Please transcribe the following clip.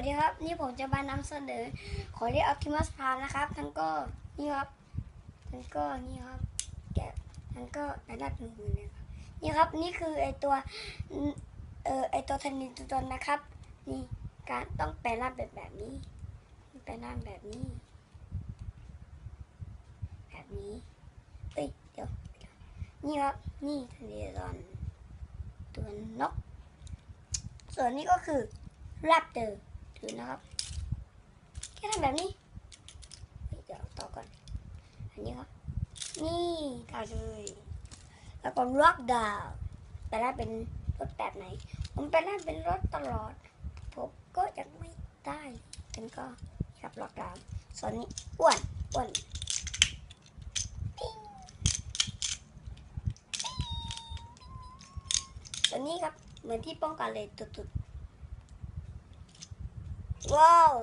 วัสดีครับนี่ผมจะมานำเสนอขอเรียกอ p ติมัสพรามนะครับทั้งก็นี่ครับทั้งก็นี่ครับแกะทั้งก็ระดับหนึ่งเลยครับนี่ครับนี่คือไอตัวเออไอตัวธนินตัวนะครับ นี่การต้องแปลร่างแบบแบบนี้แปลร่างแบบนี้ แบบนี้เอ้ยเดี๋ยวนี่ครับนี่ทะเลรอนตัวนกส่วนนี้ก็คือแรปเตอร์ ถือนะครับ แค่ทำแบบนี้ เดี๋ยวต่อก่อน อันนี้ครับ นี่ทาเลยแล้วก็ล็อกดาวน์แต่ละเป็นรถแบบไหน ผมไปล่าเป็นรถตลอด ผมก็ยังไม่ได้ถึงก็ขับล็อกดาวน์ส่วนนี้อ้วนอ้วนปิ้งส่วนนี้ครับ เหมือนที่ป้องกันเลยตุดๆ ว้าว